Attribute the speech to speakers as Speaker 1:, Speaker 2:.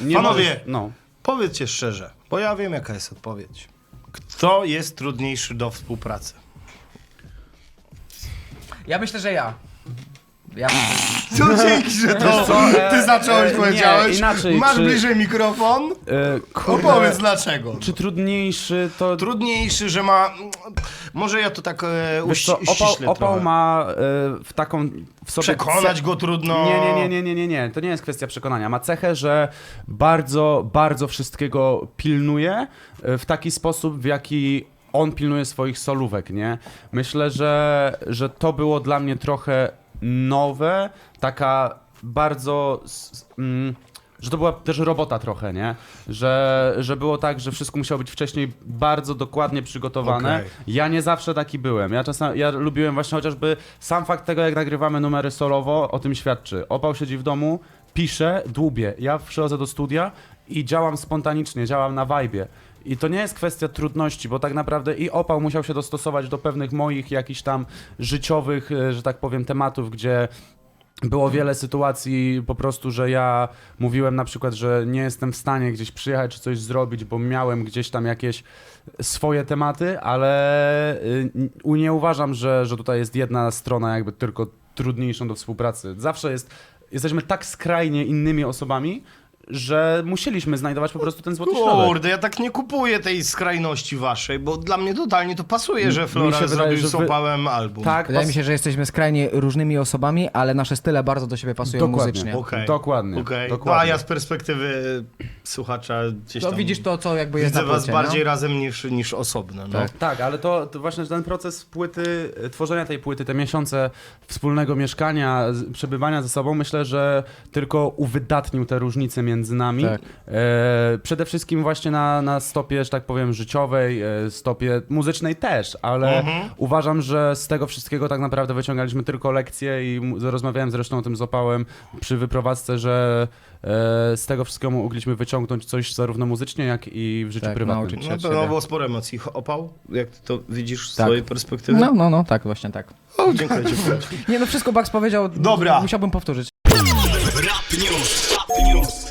Speaker 1: Nie
Speaker 2: Panowie,
Speaker 1: możesz- no.
Speaker 2: powiedzcie szczerze, bo ja wiem jaka jest odpowiedź. Kto jest trudniejszy do współpracy?
Speaker 3: Ja myślę, że ja. Ja
Speaker 2: Co dzięki, że to
Speaker 1: co, e,
Speaker 2: ty zacząłeś,
Speaker 1: e, nie,
Speaker 2: powiedziałeś.
Speaker 1: inaczej,
Speaker 2: Masz
Speaker 1: czy-
Speaker 2: bliżej mikrofon?
Speaker 1: E, kurde,
Speaker 2: Opowiedz dlaczego.
Speaker 1: czy trudniejszy to...
Speaker 2: Trudniejszy, że ma... Może ja to tak e,
Speaker 1: Wiesz co, opał,
Speaker 2: uściślę
Speaker 1: opał
Speaker 2: trochę.
Speaker 1: ma e, w taką w sobie
Speaker 2: Przekonać go trudno.
Speaker 1: Nie, nie, nie, nie, nie, nie, nie. To nie jest kwestia przekonania. Ma cechę, że bardzo, bardzo wszystkiego pilnuje e, w taki sposób, w jaki on pilnuje swoich solówek, nie? Myślę, że, że to było dla mnie trochę nowe, taka bardzo... s- Mm, że to była też robota trochę, nie? Że, że było tak, że wszystko musiało być wcześniej bardzo dokładnie przygotowane.
Speaker 2: Okej.
Speaker 1: Ja nie zawsze taki byłem. Ja czasem, ja lubiłem właśnie chociażby sam fakt tego, jak nagrywamy numery solowo, o tym świadczy. Opał siedzi w domu, pisze, dłubie. Ja przychodzę do studia i działam spontanicznie, działam na vibe. I to nie jest kwestia trudności, bo tak naprawdę i Opał musiał się dostosować do pewnych moich jakichś tam życiowych, e, że tak powiem, tematów, gdzie było wiele sytuacji po prostu, że ja mówiłem na przykład, że nie jestem w stanie gdzieś przyjechać czy coś zrobić, bo miałem gdzieś tam jakieś swoje tematy, ale y, nie uważam, że, że tutaj jest jedna strona jakby tylko trudniejszą do współpracy. Zawsze jest, jesteśmy tak skrajnie innymi osobami, że musieliśmy znajdować po prostu ten złoty środek.
Speaker 2: Kurde, ja tak nie kupuję tej skrajności waszej, bo dla mnie totalnie to pasuje, że
Speaker 1: Mi
Speaker 2: Flora
Speaker 1: się wydaje,
Speaker 2: zrobił
Speaker 1: że
Speaker 2: z
Speaker 1: wy-
Speaker 2: opałem album.
Speaker 1: Tak,
Speaker 3: Wydaje
Speaker 1: pas-
Speaker 3: mi się, że jesteśmy skrajnie różnymi osobami, ale nasze style bardzo do siebie pasują
Speaker 1: Dokładnie.
Speaker 3: muzycznie.
Speaker 2: Okej.
Speaker 1: Dokładnie,
Speaker 2: Okej. No
Speaker 1: dokładnie.
Speaker 2: a ja z perspektywy słuchacza gdzieś
Speaker 3: To
Speaker 2: tam
Speaker 3: widzisz to, co jakby jest
Speaker 2: widzę
Speaker 3: na
Speaker 2: was
Speaker 3: płycie,
Speaker 2: bardziej
Speaker 3: no?
Speaker 2: razem niż, niż osobno. No.
Speaker 3: Tak.
Speaker 1: Tak, ale to, to właśnie ten proces płyty, e, tworzenia tej płyty, te miesiące wspólnego mieszkania, z- przebywania ze sobą, myślę, że tylko uwydatnił te różnice między nami.
Speaker 3: Tak.
Speaker 1: E, przede wszystkim właśnie na, na stopie, że tak powiem, życiowej, e, stopie muzycznej też, ale
Speaker 2: Mhm.
Speaker 1: uważam, że z tego wszystkiego tak naprawdę wyciągaliśmy tylko lekcje i rozmawiałem zresztą o tym z Opałem przy wyprowadzce, że z tego wszystkiego mogliśmy wyciągnąć coś zarówno muzycznie, jak i w życiu
Speaker 3: Tak,
Speaker 1: prywatnym.
Speaker 2: No to
Speaker 3: siebie.
Speaker 2: było sporo emocji. Opał? Jak to widzisz z
Speaker 3: Tak.
Speaker 2: swojej perspektywy?
Speaker 3: No, no, no, tak, właśnie tak.
Speaker 2: O, dziękuję, dziękuję.
Speaker 3: Nie no, wszystko Bax powiedział.
Speaker 2: Dobra.
Speaker 3: Musiałbym powtórzyć.
Speaker 4: Rap News. Rap News.